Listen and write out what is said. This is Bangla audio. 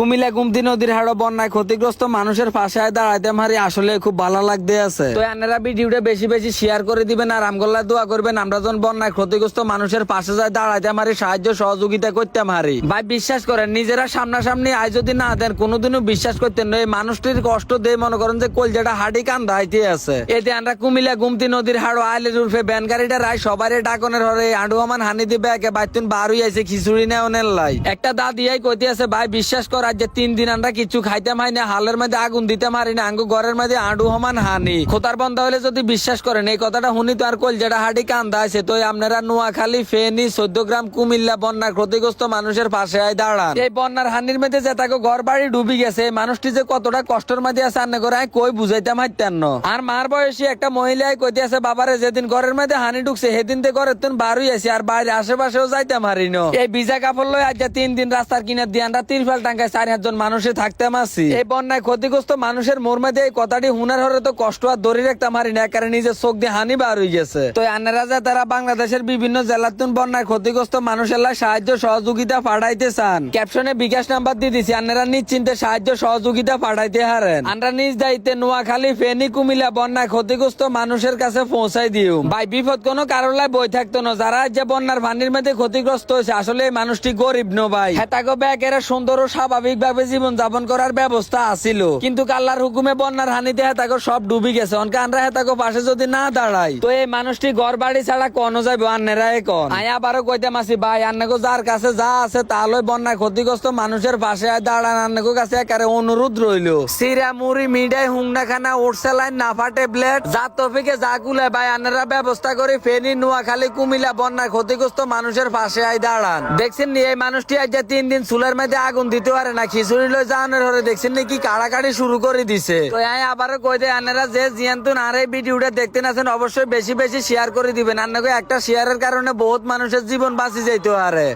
কুমিল্লা গুমতি নদীর হাড়ো বন্যায় ক্ষতিগ্রস্ত মানুষের পাশে দাঁড়াইতে মারি আসলে খুব ভালো লাগতে আছে। তো আপনারা ভিডিওটা বেশি বেশি শেয়ার করে দিবেন আর আমগোল্লা দোয়া করবেন, আমরা যখন বন্যায় ক্ষতিগ্রস্ত মানুষের পাশে যায় দাঁড়াইতে মারি, সাহায্য সহযোগিতা করতে মারি। ভাই, বিশ্বাস করেন, নিজেরা সামনাসামনি আয় যদি না দেন, কোনোদিনও বিশ্বাস করতেন না। এই মানুষটির কষ্ট দিয়ে, মনে করেন যে কলজাটা হাডি কান্দা আইতে আছে। এতে আমরা কুমিল্লা গুমতি নদীর হাড়ো আইলের উর্ফে ব্যান গাড়িটা রায় সবারই ডাকনের হরে আডুয়ামান হানি দিবে, একে বাইতুন বারুই আইছে, খিচুড়ি নেওয়ানের লাই। একটা দাদিয়াই কইতে আছে, ভাই, বিশ্বাস কর আজ যে তিন দিন আমরা কিছু খাইতে মাই না, হালের মধ্যে আগুন দিতে মারি না, আঙ্গু ঘরের মধ্যে আডু হমান হানি। খোতার বন্ধ হলে যদি বিশ্বাস করেন, এই কথাটা শুনি তো আর কল যেটা হাডি কান্দা আছে, তো আপনারা নোয়াখালী, ফেনী চোদ্দ গ্রাম কুমিল্লা বন্যার ক্ষতিগ্রস্ত মানুষের পাশে আয় দাঁড়ান। এই বন্যার হানির মধ্যে যে তাকে ঘর বাড়ি ডুবি গেছে মানুষটি যে কতটা কষ্টের মধ্যে আছে আন্নে করে কই বুঝাইতে মারতেন আর মার বয়সী একটা মহিলাই কইতে আছে, বাবারে, যেদিন ঘরের মধ্যে হানি ঢুকছে, সেদিন থেকে ঘরের তুন বারুই আছে, আর বাইরে আশেপাশেও যাইতে মারি না। এই ভিজা কাপড় লই আজ তিন দিন রাস্তার কিনার দিয়ে তিরফাল টাঙ্গায় হাজার মানুষে থাকতে মাসি এই বন্যায় ক্ষতিগ্রস্ত মানুষের মোর মধ্যে এই কথাটি হুনার হরে তো কষ্ট আর দড়ি রাখতে না কারণ নিজের চোখ দিয়ে হানি বার হয়ে গেছে। তো আন্নারা যা তারা বাংলাদেশের বিভিন্ন জেলার তুন বন্যায় ক্ষতিগ্রস্ত মানুষের সাহায্য সহযোগিতা পাঠাইতে চান। ক্যাপশনে বিকাশ নাম্বার দিয়ে দিছি, আন্নারা নিশ্চিন্তে সাহায্য সহযোগিতা পাঠাইতে হারেন। আমরা নিজ দায়িত্বে নোয়াখালী, ফেনী, কুমিল্লা বন্যায় ক্ষতিগ্রস্ত মানুষের কাছে পৌঁছাই দিও। ভাই, বিপদ কোনো কারণে বই থাকতো না, যারা যে বন্যার পানির মধ্যে ক্ষতিগ্রস্ত হয়েছে, আসলে এই মানুষটি গরিব নো ভাই। হেতাগো ব্যাগের সুন্দর ও স্বাভাবিক ভাবে জীবন যাপন করার ব্যবস্থা আছিল। কিন্তু কাল্লার হুকুমে বন্যার হানিতে হেতাগো সব ডুবি গেছে। অনকে আমরা হেতাগো পাশে যদি না দাঁড়াই তো এই মানুষটি ঘর বাড়ি ছাড়া কোন যাইব আন্নেরা কন? আই আবারও কইতে মাসি, ভাই, আন্নাগো যার কাছে যা আছে তা লই বন্যায় ক্ষতিগ্রস্ত মানুষের পাশে দাঁড়ান, আন্নাগো কাছে একারে অনুরোধ রইল। সিরা, মুড়ি, মিডাই হুংনা খানা উঠছে লাইন নাফা ট্যাবলেট, যা তফিকে যা কুলে ভাই, আন্নারা ব্যবস্থা করে, ফেনী, নোয়াখালী, কুমিল্লা বন্যায় ক্ষতিগ্রস্ত মানুষের পাশে আয়, দাঁড়ান। দেখছেন এই মানুষটি আজ তিন দিন চুলের মধ্যে আগুন দিতে পারে না, খিচুড়ি লই জানের হরে দেখছেন নাকি কাড়াকাড়ি শুরু করে দিছে। তো আমি আবারও কই দেয় আনারা যে জিয়ান্তুন আর এই ভিডিওটা দেখতে আছেন, অবশ্যই বেশি বেশি শেয়ার করে দিবেন। আর একটা শেয়ারের কারণে বহুত মানুষের জীবন বাঁচি যাইতে পারে